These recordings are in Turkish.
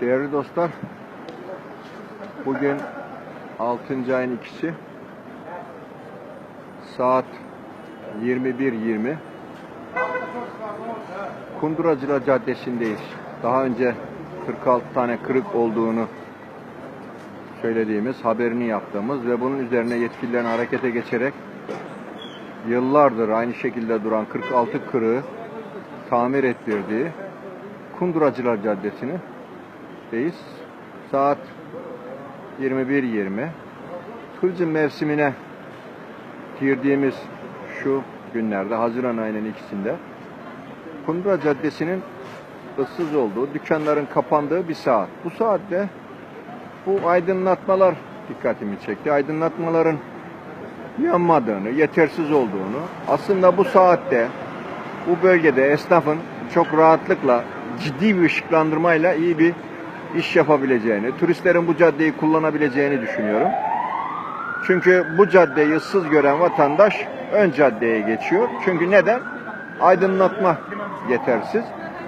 Değerli dostlar, bugün 6. ayın ikisi saat 21.20 Kunduracılar Caddesi'ndeyiz. Daha önce 46 tane kırık olduğunu söylediğimiz, haberini yaptığımız ve bunun üzerine yetkililerin harekete geçerek yıllardır aynı şekilde duran 46 kırığı tamir ettirdiği Kunduracılar Caddesi'ni deyiz. Saat 21.20. Turizm mevsimine girdiğimiz şu günlerde Haziran ayının ikisinde Kundura Caddesi'nin ıssız olduğu, dükkanların kapandığı bir saat. Bu saatte bu aydınlatmalar dikkatimi çekti. Aydınlatmaların yanmadığını, yetersiz olduğunu, aslında bu saatte bu bölgede esnafın çok rahatlıkla ciddi bir ışıklandırmayla iyi bir iş yapabileceğini, turistlerin bu caddeyi kullanabileceğini düşünüyorum. Çünkü bu caddeyi ıssız gören vatandaş ön caddeye geçiyor. Çünkü neden? Aydınlatma yetersiz.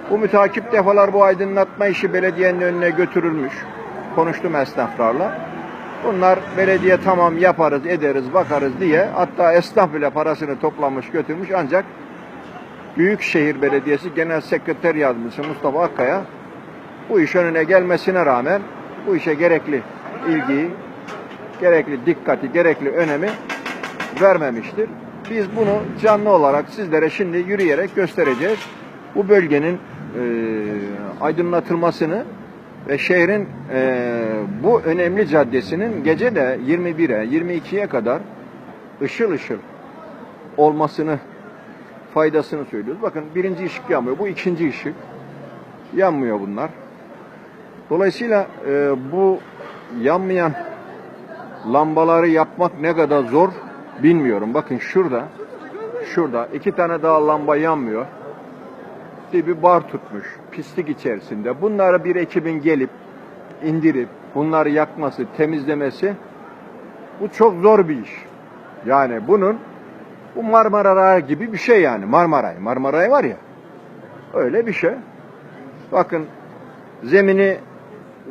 Bu mütakip defalar bu aydınlatma işi belediyenin önüne götürülmüş. Konuştum esnaflarla. Bunlar belediye tamam yaparız, ederiz, bakarız diye hatta esnaf bile parasını toplamış götürmüş ancak Büyükşehir Belediyesi Genel Sekreter Yardımcısı Mustafa Akkaya bu iş önüne gelmesine rağmen bu işe gerekli ilgiyi, gerekli dikkati, gerekli önemi vermemiştir. Biz bunu canlı olarak sizlere şimdi yürüyerek göstereceğiz. Bu bölgenin e, aydınlatılmasını ve şehrin e, bu önemli caddesinin gece de 21'e 22'ye kadar ışıl ışıl olmasını faydasını söylüyoruz. Bakın birinci ışık yanmıyor. Bu ikinci ışık. Yanmıyor bunlar. Dolayısıyla e, bu yanmayan lambaları yapmak ne kadar zor bilmiyorum. Bakın şurada şurada iki tane daha lamba yanmıyor. Bir bar tutmuş pislik içerisinde. Bunları bir ekibin gelip indirip bunları yakması, temizlemesi bu çok zor bir iş. Yani bunun bu Marmara gibi bir şey yani. Marmaray. Marmaray var ya. Öyle bir şey. Bakın zemini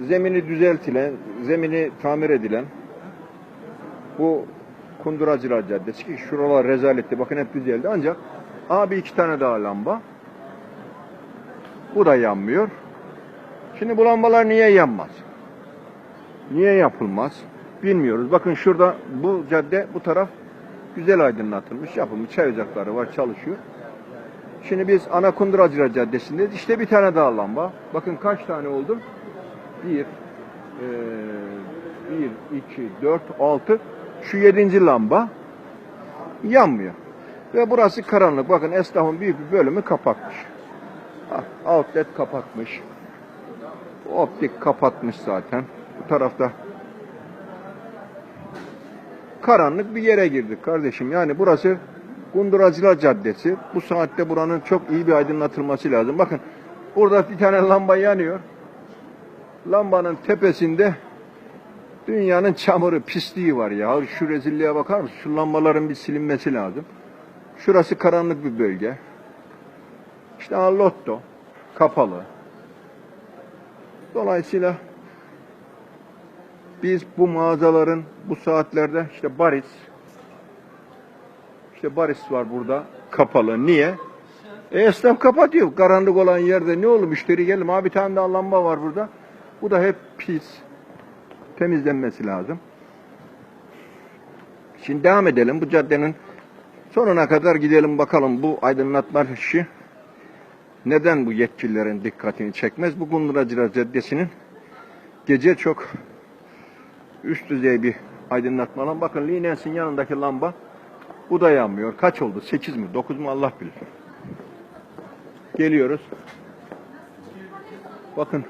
zemini düzeltilen, zemini tamir edilen bu Kunduracılar Caddesi ki şuralar rezaletti. Bakın hep düzeldi. Ancak abi iki tane daha lamba. Bu da yanmıyor. Şimdi bu lambalar niye yanmaz? Niye yapılmaz? Bilmiyoruz. Bakın şurada bu cadde bu taraf güzel aydınlatılmış, yapılmış. Çay ocakları var, çalışıyor. Şimdi biz ana Kunduracılar Caddesi'ndeyiz. İşte bir tane daha lamba. Bakın kaç tane oldu? Bir, e, bir, iki, dört, altı. Şu yedinci lamba yanmıyor. Ve burası karanlık. Bakın esnafın büyük bir bölümü kapatmış. Ah, outlet kapatmış. Optik kapatmış zaten. Bu tarafta karanlık bir yere girdik kardeşim. Yani burası Kunduracılar Caddesi. Bu saatte buranın çok iyi bir aydınlatılması lazım. Bakın burada bir tane lamba yanıyor. Lambanın tepesinde dünyanın çamuru, pisliği var ya. Şu rezilliğe bakar mısın? Şu lambaların bir silinmesi lazım. Şurası karanlık bir bölge. İşte ha, lotto kapalı. Dolayısıyla biz bu mağazaların bu saatlerde işte Baris işte Baris var burada kapalı. Niye? E, esnaf kapatıyor. Karanlık olan yerde ne olur müşteri gelim. Abi bir tane daha lamba var burada. Bu da hep pis. Temizlenmesi lazım. Şimdi devam edelim. Bu caddenin sonuna kadar gidelim bakalım bu aydınlatma işi neden bu yetkililerin dikkatini çekmez? Bu Kunduracılar Caddesi'nin gece çok üst düzey bir aydınlatma lan. Bakın Linens'in yanındaki lamba bu da yanmıyor. Kaç oldu? 8 mi? 9 mu? Allah bilir. Geliyoruz. Bakın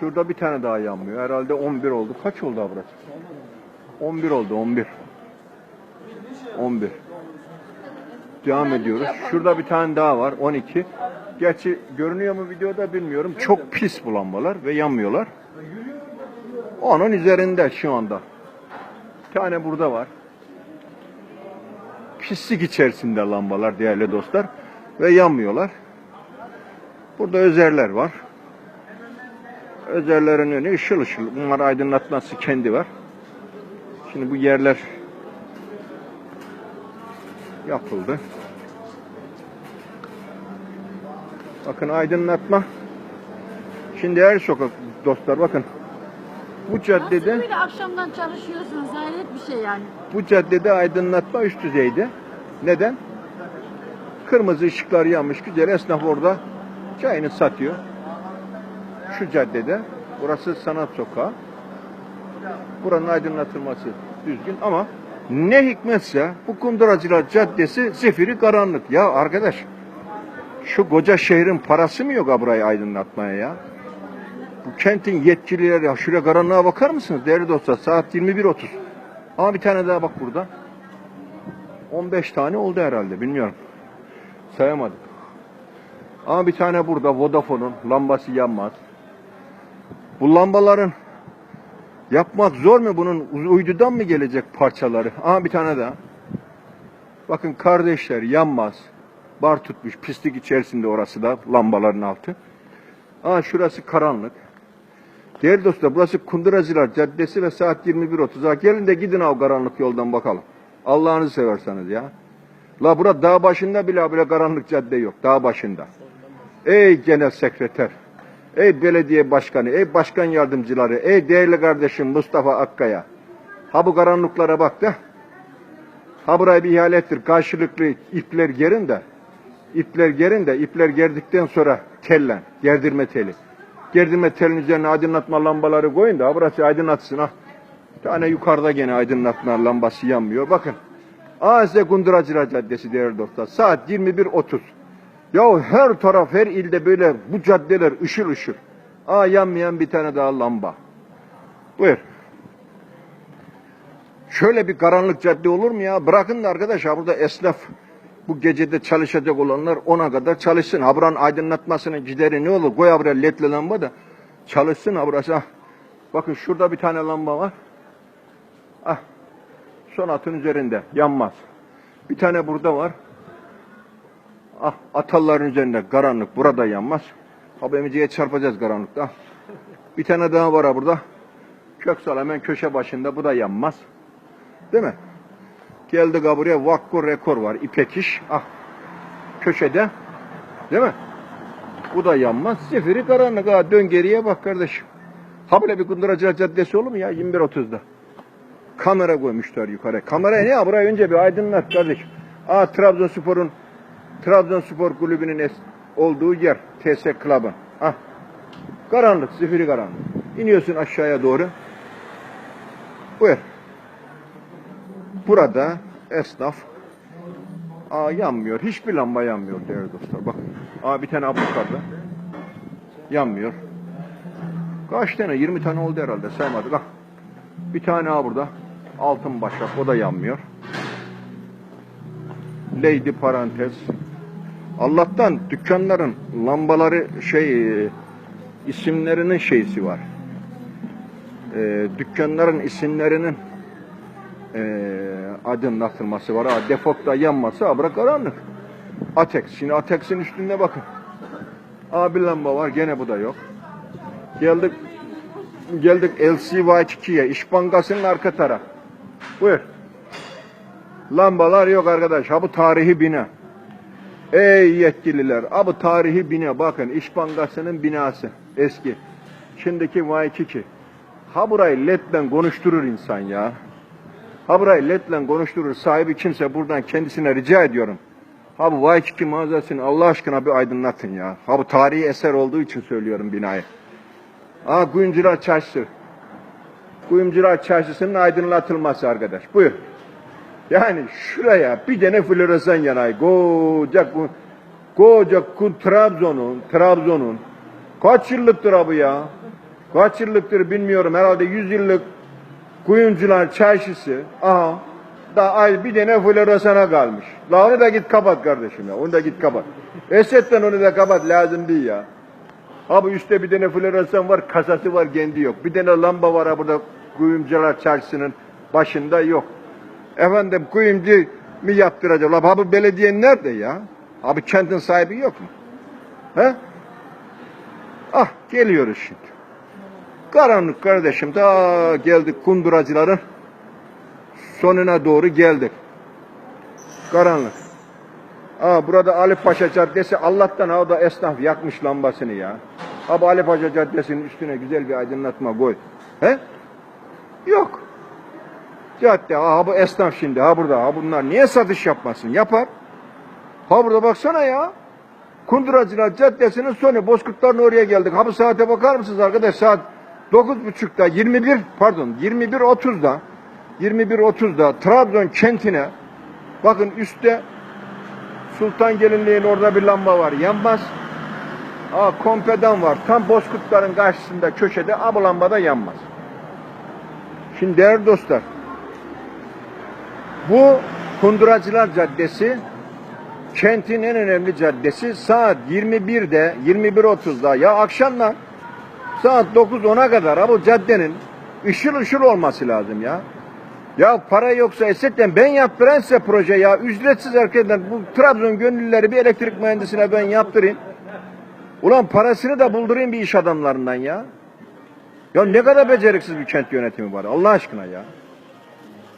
şurada bir tane daha yanmıyor. Herhalde 11 oldu. Kaç oldu abracığım? 11 oldu. 11. 11. Devam ediyoruz. Şurada bir tane daha var. 12. Gerçi görünüyor mu videoda bilmiyorum. Çok pis bu lambalar ve yanmıyorlar. Onun üzerinde şu anda. Bir tane burada var. Pislik içerisinde lambalar değerli dostlar. Ve yanmıyorlar. Burada özerler var. Özellerin önü ışıl ışıl. Bunlar aydınlatması kendi var. Şimdi bu yerler yapıldı. Bakın aydınlatma. Şimdi her sokak dostlar bakın. Bu caddede Nasıl böyle akşamdan çalışıyorsunuz? Hayret bir şey yani. bu caddede aydınlatma üst düzeydi. Neden? Kırmızı ışıklar yanmış güzel esnaf orada çayını satıyor. Şu caddede. Burası sanat sokağı. Buranın aydınlatılması düzgün ama ne hikmetse bu Kunduracılar Caddesi zifiri karanlık. Ya arkadaş şu koca şehrin parası mı yok burayı aydınlatmaya ya? Bu kentin yetkilileri ya şuraya karanlığa bakar mısınız değerli dostlar? Saat 21.30. Ama bir tane daha bak burada. 15 tane oldu herhalde bilmiyorum. Sayamadım. Ama bir tane burada Vodafone'un lambası yanmaz. Bu lambaların yapmak zor mu bunun uydudan mı gelecek parçaları? Aha bir tane daha. Bakın kardeşler yanmaz. Bar tutmuş pislik içerisinde orası da lambaların altı. Aa şurası karanlık. Değerli dostlar burası Kunduracılar Caddesi ve saat 21.30. Ha, Gelin de gidin o karanlık yoldan bakalım. Allah'ınızı severseniz ya. La bura dağ başında bile böyle karanlık cadde yok. Dağ başında. Ey genel sekreter. Ey belediye başkanı, ey başkan yardımcıları, ey değerli kardeşim Mustafa Akkaya. Ha bu karanlıklara bak da. Ha burayı bir ihale ettir. Karşılıklı ipler gerin de. İpler gerin de ipler gerdikten sonra tellen, gerdirme teli. Gerdirme telin üzerine aydınlatma lambaları koyun da ha burası aydınlatsın ha. Bir tane yukarıda gene aydınlatma lambası yanmıyor. Bakın. Aze Kunduracılar Caddesi değerli dostlar. Saat 21.30. Ya her taraf her ilde böyle bu caddeler ışıl ışıl. Aa yanmayan bir tane daha lamba. Buyur. Şöyle bir karanlık cadde olur mu ya? Bırakın da arkadaş ha burada esnaf bu gecede çalışacak olanlar ona kadar çalışsın. Ha buranın aydınlatmasının gideri ne olur? Koy buraya ledli lamba da çalışsın ha. Bakın şurada bir tane lamba var. Ah. Son atın üzerinde yanmaz. Bir tane burada var. Ah atalların üzerinde karanlık burada yanmaz. Abi emiciye çarpacağız karanlıkta. Bir tane daha var ha burada. Köksal hemen köşe başında bu da yanmaz. Değil mi? Geldik ha buraya Vakko rekor var. İpek iş. Ah. Köşede. Değil mi? Bu da yanmaz. Zifiri karanlık ha. Dön geriye bak kardeşim. Ha böyle bir Kunduracılar Caddesi olur mu ya 21.30'da? Kamera koymuşlar yukarı. Kameraya ne ya? Burayı önce bir aydınlat kardeşim. Aa Trabzonspor'un Trabzonspor kulübünün olduğu yer. TS Club'ın. Ah. Karanlık, zifiri karanlık. İniyorsun aşağıya doğru. Buyur. Burada esnaf Aa yanmıyor. Hiçbir lamba yanmıyor değerli dostlar. Bak. Aa bir tane yukarıda. Yanmıyor. Kaç tane? 20 tane oldu herhalde. Saymadık. Bak. Bir tane daha burada. Altın başak. O da yanmıyor. Lady parantez. Allah'tan dükkanların lambaları şey e, isimlerinin şeysi var. E, dükkanların isimlerinin e, aydınlatılması var. Defokta yanması abra karanlık. Atex. Şimdi Atex'in üstünde bakın. Abi lamba var. Gene bu da yok. Geldik geldik LCY2'ye. İş Bankası'nın arka taraf. Buyur. Lambalar yok arkadaş. Ha bu tarihi bina. Ey yetkililer. Ha bu tarihi bina. Bakın İş Bankası'nın binası. Eski. Şimdiki Y2. Ha burayı ledden konuşturur insan ya. Ha burayı ledle konuşturur. Sahibi kimse buradan kendisine rica ediyorum. Ha bu Y2 mağazasını Allah aşkına bir aydınlatın ya. Ha bu tarihi eser olduğu için söylüyorum binayı. Ha Kuyumcular Çarşısı. Kuyumcular Çarşısı'nın aydınlatılması arkadaş. Buyur. Yani şuraya bir tane floresan yanay. Koca, koca Trabzon'un, Trabzon'un kaç yıllıktır abi ya? Kaç yıllıktır bilmiyorum. Herhalde 100 yıllık Kuyumcular Çarşısı. Aha. Da ay bir tane floresana kalmış. La onu da git kapat kardeşim ya. Onu da git kapat. Esetten onu da kapat lazım değil ya. Abi üstte bir tane floresan var, kasası var, kendi yok. Bir tane lamba var ha burada kuyumcular çarşısının başında yok. Efendim kuyumcu mi yaptıracak? La abi belediye nerede ya? Abi kentin sahibi yok mu? He? Ah geliyoruz şimdi. Karanlık kardeşim. Da geldik kunduracıların sonuna doğru geldik. Karanlık. Aa, burada Ali Paşa Caddesi Allah'tan ha o da esnaf yakmış lambasını ya. Abi Ali Paşa Caddesi'nin üstüne güzel bir aydınlatma koy. He? Yok. Cadde ha bu esnaf şimdi ha burada ha bunlar niye satış yapmasın? Yapar. Ha burada baksana ya. Kunduracılar Caddesi'nin sonu Bozkurtların oraya geldik. Ha bu saate bakar mısınız arkadaş? Saat 9.30'da 21 pardon 21.30'da 21.30'da Trabzon kentine bakın üstte Sultan Gelinliğin orada bir lamba var. Yanmaz. Aa kompedan var. Tam Bozkurtların karşısında köşede. Aa bu lamba da yanmaz. Şimdi değerli dostlar. Bu Kunduracılar Caddesi kentin en önemli caddesi. Saat 21'de 21.30'da ya akşamlar saat 9-10'a kadar bu caddenin ışıl ışıl olması lazım ya. Ya para yoksa esetten ben yaptıran size proje ya. Ücretsiz arkadaşlar bu Trabzon gönüllüleri bir elektrik mühendisine ben yaptırayım. Ulan parasını da buldurayım bir iş adamlarından ya. Ya ne kadar beceriksiz bir kent yönetimi var Allah aşkına ya.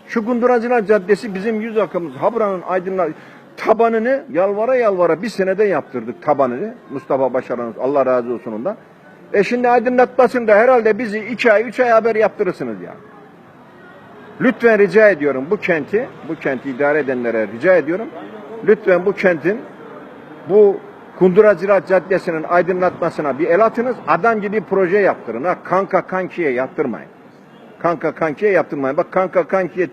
Şu Gunduracılar Caddesi bizim yüz akımız. Habra'nın aydınlar tabanını yalvara yalvara bir senede yaptırdık tabanını. Mustafa Başaran Allah razı olsun ondan. E şimdi aydınlatmasında herhalde bizi iki ay, üç ay haber yaptırırsınız ya. Lütfen rica ediyorum bu kenti, bu kenti idare edenlere rica ediyorum. Lütfen bu kentin bu Kunduracılar Caddesi'nin aydınlatmasına bir el atınız. Adam gibi proje yaptırın. Ha, kanka kankiye yaptırmayın. Kanka kankiye yaptırmayın. Bak kanka kankiye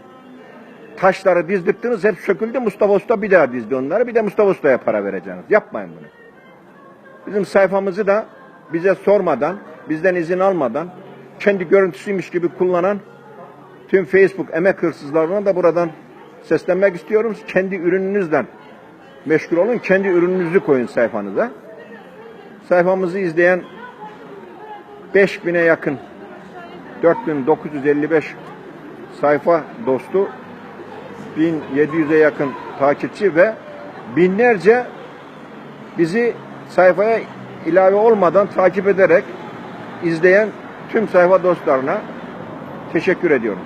taşları dizdiktiniz hep söküldü. Mustafa Usta bir daha dizdi onları. Bir de Mustafa Usta'ya para vereceksiniz. Yapmayın bunu. Bizim sayfamızı da bize sormadan, bizden izin almadan kendi görüntüsüymüş gibi kullanan tüm Facebook emek hırsızlarına da buradan seslenmek istiyorum. Kendi ürününüzden meşgul olun. Kendi ürününüzü koyun sayfanıza. Sayfamızı izleyen 5000'e yakın 4955 sayfa dostu 1700'e yakın takipçi ve binlerce bizi sayfaya ilave olmadan takip ederek izleyen tüm sayfa dostlarına teşekkür ediyorum.